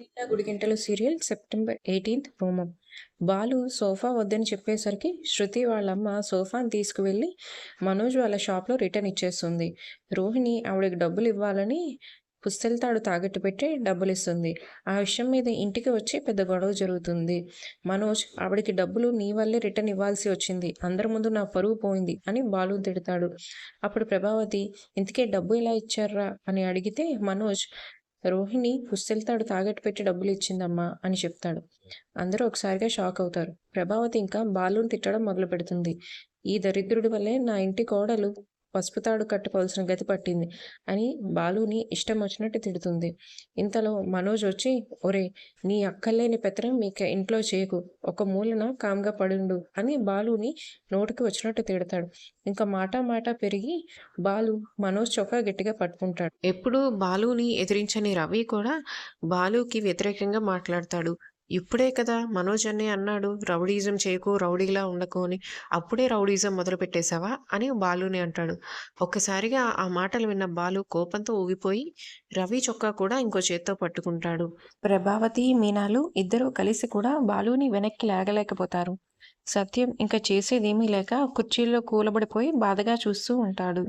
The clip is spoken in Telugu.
నిండా గుడిగింటలు serial September eighteenth promo Balu sofa వద్దని చెప్పేసరికి శృతి వాళ్ళమ్మ సోఫాని తీసుకువెళ్ళి మనోజ్ వాళ్ళ షాప్లో రిటర్న్ ఇచ్చేస్తుంది. రోహిణి ఆవిడకి డబ్బులు ఇవ్వాలని పుస్తెలతాడు తాగట్టు పెట్టి డబ్బులు ఇస్తుంది ఆ విషయం మీద ఇంటికి వచ్చి పెద్ద గొడవ జరుగుతుంది. మనోజ్ ఆవిడకి డబ్బులు నీ వల్లే రిటర్న్ ఇవ్వాల్సి వచ్చింది. అందరి ముందు నా పరువు పోయింది అని బాలు తిడతాడు. అప్పుడు ప్రభావతి ఇంతకే డబ్బు ఇలా ఇచ్చారా? అని అడిగితే మనోజ్ రోహిణి పుస్తెళ్తాడు తాగట్టు పెట్టి డబ్బులు ఇచ్చిందమ్మా అని చెప్తాడు. అందరూ ఒకసారిగా షాక్ అవుతారు. ప్రభావతి ఇంకా బాలుని తిట్టడం మొదలు పెడుతుంది ఈ దరిద్రుడి వల్లే నా ఇంటి కోడలు పసుపు తాడు కట్టుకోవాల్సిన గతి పట్టింది అని బాలుని ఇష్టం వచ్చినట్టు తిడుతుంది. ఇంతలో మనోజ్ వచ్చి ఒరే నీ అక్కర్లేని పెత్తనం మీకు ఇంట్లో చేయకు. ఒక మూలన కామ్గా పడుండు అని బాలుని నోటికి వచ్చినట్టు తిడతాడు. ఇంకా మాట మాట పెరిగి బాలు మనోజ్ చొక్కా గట్టిగా పట్టుకుంటాడు. ఎప్పుడు బాలుని ఎదిరించని రవి కూడా బాలుకి వ్యతిరేకంగా మాట్లాడతాడు. ఇప్పుడే కదా మనోజ్ అన్నయ్య అన్నాడు రౌడీజం చేయకు రౌడీలా ఉండకు అని. అప్పుడే రౌడీజం మొదలు పెట్టేశావా? అని బాలుని అంటాడు. ఒక్కసారిగా ఆ మాటలు విన్న బాలు కోపంతో ఊగిపోయి రవి చొక్కా కూడా ఇంకో చేత్తో పట్టుకుంటాడు. ప్రభావతి మీనాలు ఇద్దరూ కలిసి కూడా బాలుని వెనక్కి లాగలేకపోతారు. సత్యం ఇంకా చేసేదేమీ లేక కుర్చీల్లో కూలబడిపోయి బాధగా చూస్తూ ఉంటాడు.